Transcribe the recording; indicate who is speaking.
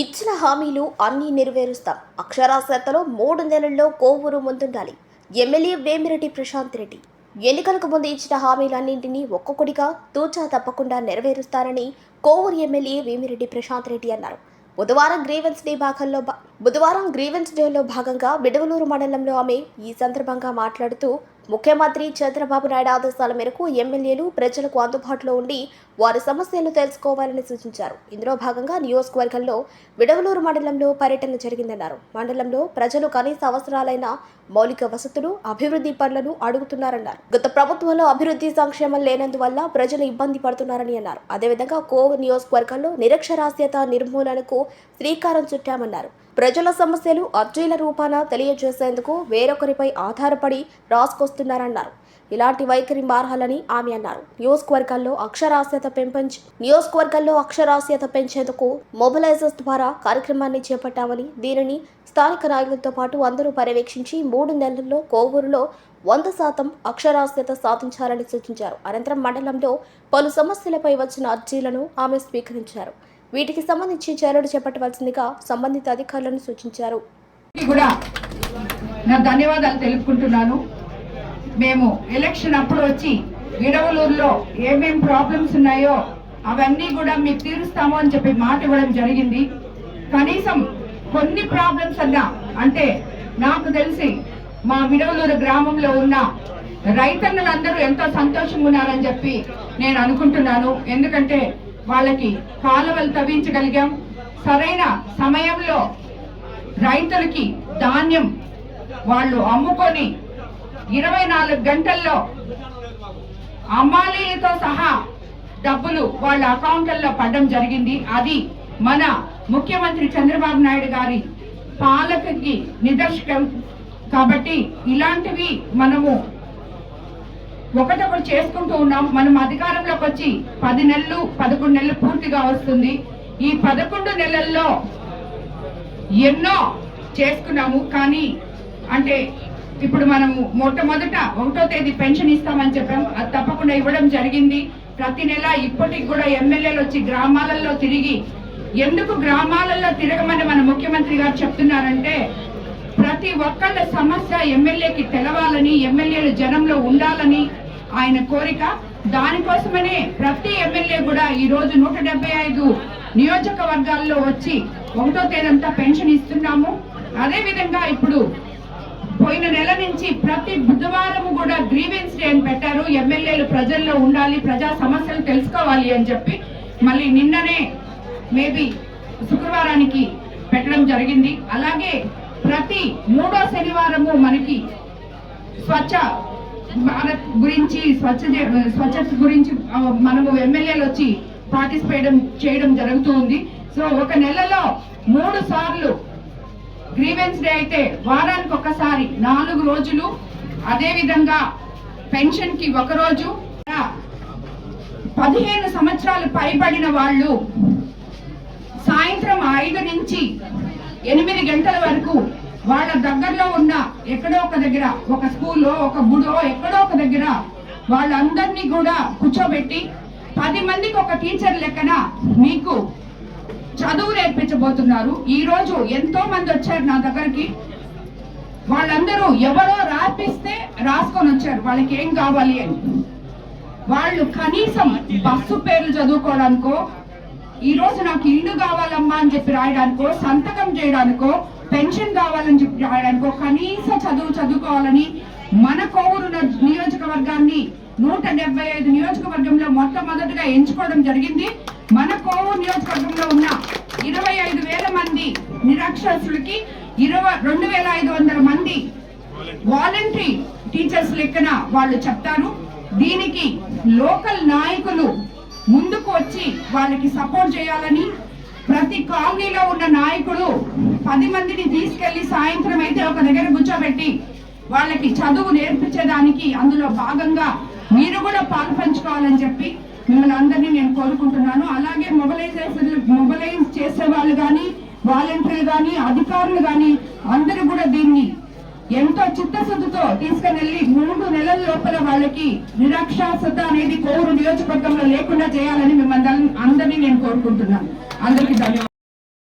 Speaker 1: ఇచ్చిన హామీలు అన్నీ నెరవేరుస్తాం. అక్షరాస్యతలో మూడు నెలల్లో కోవూరు ముందుండాలి. ఎమ్మెల్యే వేమిరెడ్డి ప్రశాంత్ రెడ్డి. ఎన్నికలకు ముందు ఇచ్చిన హామీలన్నింటినీ ఒక్కొక్కటిగా తూచా తప్పకుండా నెరవేరుస్తారని కోవూరు ఎమ్మెల్యే వేమిరెడ్డి ప్రశాంత్ రెడ్డి అన్నారు. బుధవారం గ్రీవెన్స్ డే భాగంలో బుధవారం గ్రీవెన్స్ డేలో భాగంగా బిడవలూరు మండలంలో ఆమె ఈ సందర్భంగా మాట్లాడుతూ ముఖ్యమంత్రి చంద్రబాబు నాయుడు ఆదేశాల మేరకు ఎమ్మెల్యేలు ప్రజలకు అందుబాటులో ఉండి వారి సమస్యలను తెలుసుకోవాలని సూచించారు. ఇందులో భాగంగా నియోజకవర్గంలో విడవలూరు మండలంలో పర్యటన జరిగిందన్నారు. మండలంలో ప్రజలు కనీస అవసరాలైన మౌలిక వసతులు అభివృద్ధి పనులను అడుగుతున్నారన్నారు. గత ప్రభుత్వంలో అభివృద్ధి సంక్షేమం లేనందువల్ల ప్రజలు ఇబ్బంది పడుతున్నారని అన్నారు. అదేవిధంగా కోవ నియోజకవర్గంలో నిరక్షరాస్యత నిర్మూలనకు శ్రీకారం చుట్టామన్నారు. ప్రజల సమస్యలు అర్జీల రూపాన తెలియజేసేందుకు వేరొకరిపై ఆధారపడి రాసుకొస్తున్నారన్నారు. ఇలాంటి వైఖరి మారాలని ఆమె అన్నారు. నియోజకవర్గాల్లో అక్షరాస్యత పెంపొంచి నియోజకవర్గాల్లో అక్షరాస్యత పెంచేందుకు మొబిలైజర్స్ ద్వారా కార్యక్రమాన్ని చేపట్టామని దీనిని స్థానిక నాయకులతో పాటు అందరూ పర్యవేక్షించి మూడు నెలల్లో కోవూరులో వంద శాతం అక్షరాస్యత సాధించాలని సూచించారు. అనంతరం మండలంలో పలు సమస్యలపై వచ్చిన అర్జీలను ఆమె స్వీకరించారు. వీటికి సంబంధించి చర్యలు చేపట్టవలసిందిగా సంబంధిత అధికారులను సూచించారు.
Speaker 2: కూడా నా ధన్యవాదాలు తెలుపుకుంటున్నాను. మేము ఎలక్షన్ అప్పుడు వచ్చి విడవలూరులో ఏమేం ప్రాబ్లమ్స్ ఉన్నాయో అవన్నీ కూడా మీకు తీరుస్తాము అని చెప్పి మాట ఇవ్వడం జరిగింది. కనీసం కొన్ని ప్రాబ్లమ్స్ అన్నా అంటే నాకు తెలిసి మా విడవలూరు గ్రామంలో ఉన్న రైతన్నులందరూ ఎంతో సంతోషంగా ఉన్నారని చెప్పి నేను అనుకుంటున్నాను. ఎందుకంటే వాళ్ళకి కాలువలు తవ్వించగలిగాం. సరైన సమయంలో రైతులకి ధాన్యం వాళ్ళు అమ్ముకొని ఇరవై నాలుగు గంటల్లో అమ్మాలీలతో సహా డబ్బులు వాళ్ళ అకౌంట్లలో పడడం జరిగింది. అది మన ముఖ్యమంత్రి చంద్రబాబు నాయుడు గారి పాలకకి నిదర్శకం. కాబట్టి ఇలాంటివి మనము ఒకటొకటి చేసుకుంటూ ఉన్నాం. మనం అధికారంలోకి వచ్చి పది నెలలు పదకొండు నెలలు పూర్తిగా వస్తుంది. ఈ పదకొండు నెలల్లో ఎన్నో చేసుకున్నాము. కానీ అంటే ఇప్పుడు మనము మొట్టమొదట ఒకటో తేదీ పెన్షన్ ఇస్తామని చెప్పాం. అది తప్పకుండా ఇవ్వడం జరిగింది. ప్రతి నెల ఇప్పటికి కూడా ఎమ్మెల్యేలు వచ్చి గ్రామాలలో తిరిగి ఎందుకు గ్రామాలలో తిరగమని మన ముఖ్యమంత్రి గారు చెప్తున్నారంటే ప్రతి ఒక్కళ్ళ సమస్య ఎమ్మెల్యేకి తెలవాలని ఎమ్మెల్యేలు జనంలో ఉండాలని ఆయన కోరిక. దానికోసమనే ప్రతి ఎమ్మెల్యే కూడా ఈ రోజు నూట డెబ్బై ఐదు నియోజకవర్గాల్లో వచ్చి ఒకటో తేదంతా పెన్షన్ ఇస్తున్నాము. అదే విధంగా ఇప్పుడు పోయిన నెల నుంచి ప్రతి బుధవారం కూడా గ్రీవెన్స్ డే అని పెట్టారు. ఎమ్మెల్యేలు ప్రజల్లో ఉండాలి ప్రజా సమస్యలు తెలుసుకోవాలి అని చెప్పి మళ్ళీ నిన్ననే మేబీ శుక్రవారానికి పెట్టడం జరిగింది. అలాగే ప్రతి మూడో శనివారము మనకి స్వచ్ఛ భారత్ గురించి స్వచ్ఛ స్వచ్ఛత గురించి మనము ఎమ్మెల్యేలు వచ్చి పార్టిసిపేట్ చేయడం జరుగుతూ ఉంది సో ఒక నెలలో మూడు సార్లు గ్రీవెన్స్ డే అయితే వారానికి ఒకసారి నాలుగు రోజులు. అదేవిధంగా పెన్షన్కి ఒకరోజు ఒక రోజు. పదిహేను సంవత్సరాలు పైబడిన వాళ్ళు సాయంత్రం ఐదు నుంచి ఎనిమిది గంటల వరకు వాళ్ళ దగ్గరలో ఉన్న ఎక్కడో ఒక దగ్గర ఒక స్కూల్లో ఒక గుడో ఎక్కడో ఒక దగ్గర వాళ్ళందరినీ కూడా కూర్చోబెట్టి పది మందికి ఒక టీచర్ లెక్కన మీకు చదువు నేర్పించబోతున్నారు. ఈరోజు ఎంతో మంది వచ్చారు నా దగ్గరికి. వాళ్ళందరూ ఎవరో రాపిస్తే రాసుకొని వచ్చారు. వాళ్ళకి ఏం కావాలి అని. వాళ్ళు కనీసం బస్సు పేర్లు చదువుకోవడానికో ఈ రోజు నాకు ఇల్లు కావాలమ్మా అని చెప్పి రాయడానికో సంతకం చేయడానికో పెన్షన్ కావాలని చెప్పి రాయడానికో కనీస చదువు చదువుకోవాలని మన కోవూరు నియోజకవర్గాన్ని నూట డెబ్బై ఐదు నియోజకవర్గంలో మొట్టమొదటిగా ఎంచుకోవడం జరిగింది. మన కోవూరు నియోజకవర్గంలో ఉన్న ఇరవై ఐదు వేల మంది నిరక్షరస్తులకి ఇరవై రెండు వేల ఐదు వందల మంది వాలంటరీ టీచర్స్ లెక్కన వాళ్ళు చెప్తారు. దీనికి లోకల్ నాయకులు ముందుకు వచ్చి వాళ్ళకి సపోర్ట్ చేయాలని ప్రతి కాలనీలో ఉన్న నాయకుడు పది మందిని తీసుకెళ్ళి సాయంత్రం అయితే ఒక దగ్గర కూర్చోబెట్టి వాళ్ళకి చదువు నేర్పించేదానికి అందులో భాగంగా మీరు కూడా పాలు పంచుకోవాలని చెప్పి మిమ్మల్ని అందరినీ నేను కోరుకుంటున్నాను. అలాగే మొబలైజేషన్ మొబలైజ్ చేసే వాళ్ళు కానీ వాలంటీర్లు కానీ అధికారులు కానీ అందరూ కూడా దీన్ని ఎంతో చిత్తశుద్ధితో తీసుకుని వెళ్ళి మూడు నెలల లోపల వాళ్ళకి నిరక్షరాస్యత అనేది కోరు నియోజకవర్గంలో లేకుండా చేయాలని మిమ్మల్ని అందరినీ నేను కోరుకుంటున్నాను. అందరికీ ధన్యవాదాలు.